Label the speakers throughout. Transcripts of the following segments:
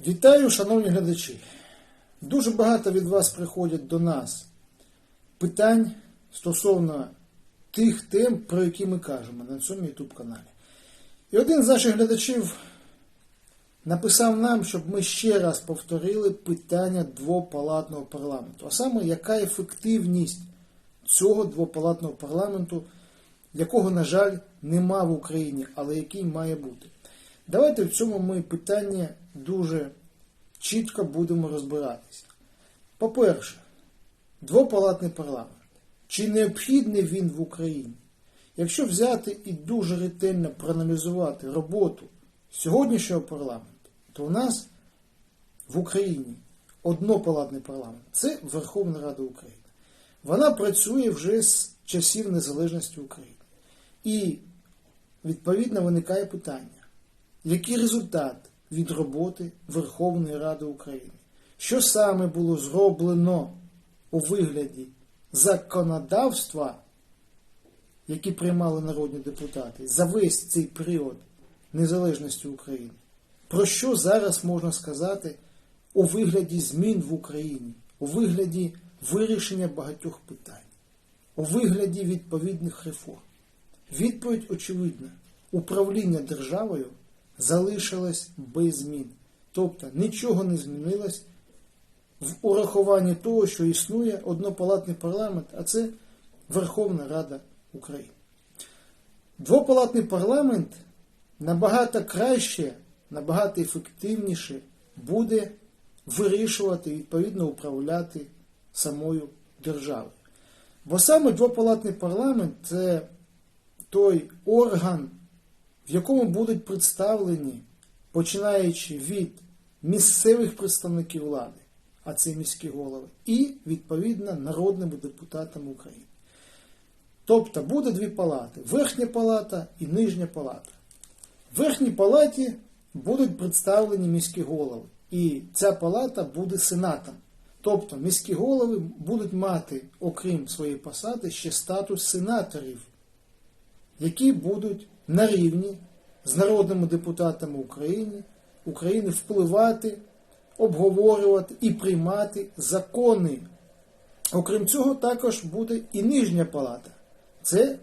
Speaker 1: Вітаю, шановні глядачі. Дуже багато від вас приходять до нас питань стосовно тих тем, про які ми кажемо на цьому YouTube каналі. І один з наших глядачів написав нам, щоб ми ще раз повторили питання двопалатного парламенту. А саме, яка ефективність цього двопалатного парламенту, якого, на жаль, нема в Україні, але який має бути. Давайте в цьому ми питання дуже чітко будемо розбиратися. По-перше, двопалатний парламент. Чи необхідний він в Україні? Якщо взяти і дуже ретельно проаналізувати роботу сьогоднішнього парламенту, то у нас в Україні однопалатний парламент це Верховна Рада України. Вона працює вже з часів незалежності України. І відповідно виникає питання, який результат від роботи Верховної Ради України? Що саме було зроблено у вигляді законодавства, які приймали народні депутати за весь цей період незалежності України? Про що зараз можна сказати у вигляді змін в Україні, у вигляді вирішення багатьох питань, у вигляді відповідних реформ? Відповідь очевидна: управління державою залишилось без змін. Тобто нічого не змінилось в урахуванні того, що існує однопалатний парламент, а це Верховна Рада України. Двопалатний парламент набагато краще, набагато ефективніше буде вирішувати і відповідно управляти самою державою. Бо саме двопалатний парламент це той орган, в якому будуть представлені, починаючи від місцевих представників влади, а це міські голови, і відповідно народними депутатами України. Тобто буде дві палати: верхня палата і нижня палата. В верхній палаті будуть представлені міські голови, і ця палата буде сенатом. Тобто міські голови будуть мати, окрім своєї посади, ще статус сенаторів, які будуть на рівні з народними депутатами України, України впливати, обговорювати і приймати закони. Окрім цього, також буде і нижня палата. Це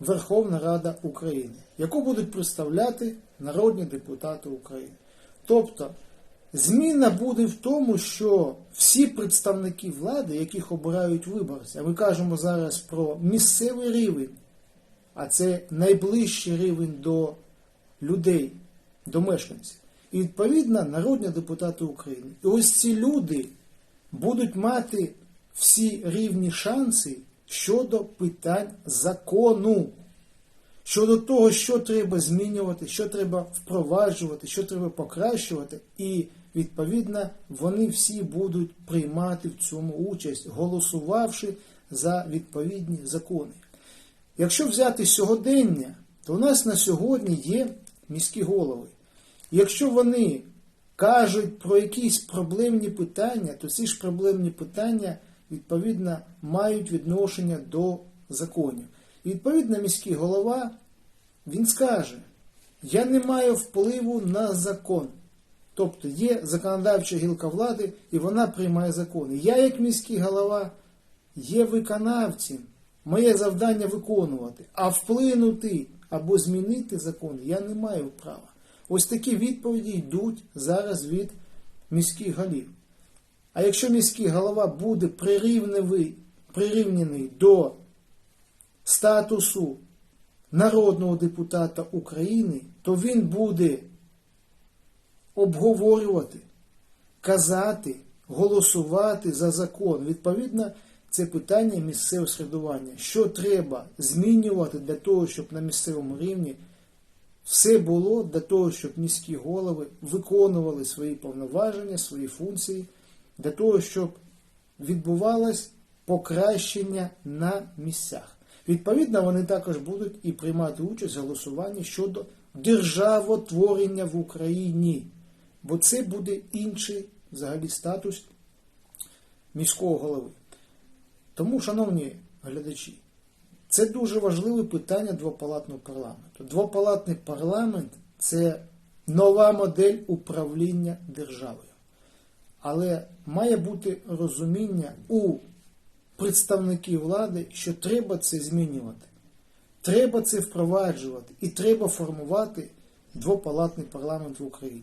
Speaker 1: Верховна Рада України, яку будуть представляти народні депутати України. Тобто, зміна буде в тому, що всі представники влади, яких обирають виборці, а ми кажемо зараз про місцевий рівень, а це найближчий рівень до людей, до мешканців. І відповідно народні депутати України. І ось ці люди будуть мати всі рівні шанси щодо питань закону, щодо того, що треба змінювати, що треба впроваджувати, що треба покращувати, і відповідно вони всі будуть приймати в цьому участь, голосувавши за відповідні закони. Якщо взяти сьогодення, то у нас на сьогодні є міські голови. Якщо вони кажуть про якісь проблемні питання, то ці ж проблемні питання, відповідно, мають відношення до законів. І відповідно, міський голова, він скаже, я не маю впливу на закон. Тобто є законодавча гілка влади, і вона приймає закони. Я, як міський голова, є виконавцем. Моє завдання виконувати, а вплинути або змінити закони я не маю права. Ось такі відповіді йдуть зараз від міських голів. А якщо міський голова буде прирівняний до статусу народного депутата України, то він буде обговорювати, казати, голосувати за закон. Відповідно, це питання місцевого середування. Що треба змінювати для того, щоб на місцевому рівні все було для того, щоб міські голови виконували свої повноваження, свої функції, для того, щоб відбувалось покращення на місцях. Відповідно, вони також будуть і приймати участь в голосуванні щодо державотворення в Україні, бо це буде інший взагалі статус міського голови. Тому, шановні глядачі, це дуже важливе питання двопалатного парламенту. Двопалатний парламент це нова модель управління державою. Але має бути розуміння у представників влади, що треба це змінювати. Треба це впроваджувати і треба формувати двопалатний парламент в Україні.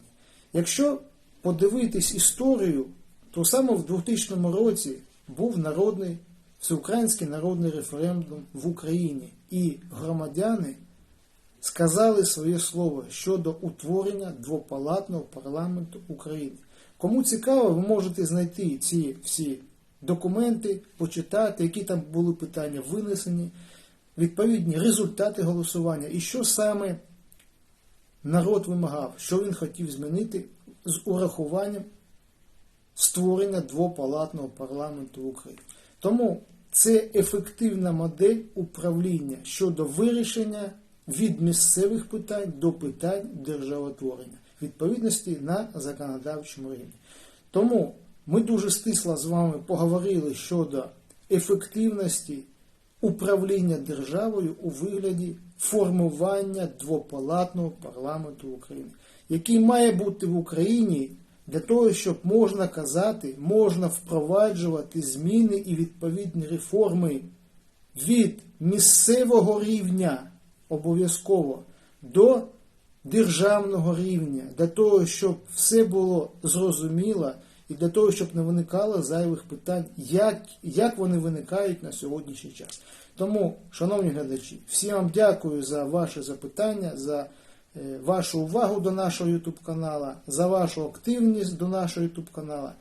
Speaker 1: Якщо подивитись історію, то саме в 2000 році був народний всеукраїнський народний референдум в Україні, і громадяни сказали своє слово щодо утворення двопалатного парламенту України. Кому цікаво, ви можете знайти ці всі документи, почитати, які там були питання винесені, відповідні результати голосування і що саме народ вимагав, що він хотів змінити з урахуванням створення двопалатного парламенту в Україні. Тому це ефективна модель управління щодо вирішення від місцевих питань до питань державотворення, відповідності на законодавчому рівні. Тому ми дуже стисло з вами поговорили щодо ефективності управління державою у вигляді формування двопалатного парламенту України, який має бути в Україні для того, щоб можна казати, можна впроваджувати зміни і відповідні реформи від місцевого рівня обов'язково до державного рівня, для того, щоб все було зрозуміло і для того, щоб не виникало зайвих питань, як, як вони виникають на сьогоднішній час. Тому, шановні глядачі, всім вам дякую за ваші запитання, за вашу увагу до нашого YouTube канала, за вашу активність до нашого YouTube канала.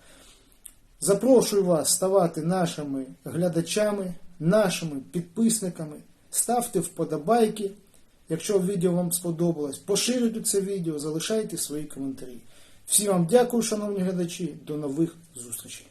Speaker 1: Запрошую вас ставати нашими глядачами, нашими підписниками. Ставте вподобайки, якщо відео вам сподобалось. Поширюйте це відео, залишайте свої коментарі. Всім вам дякую, шановні глядачі. До нових зустрічей.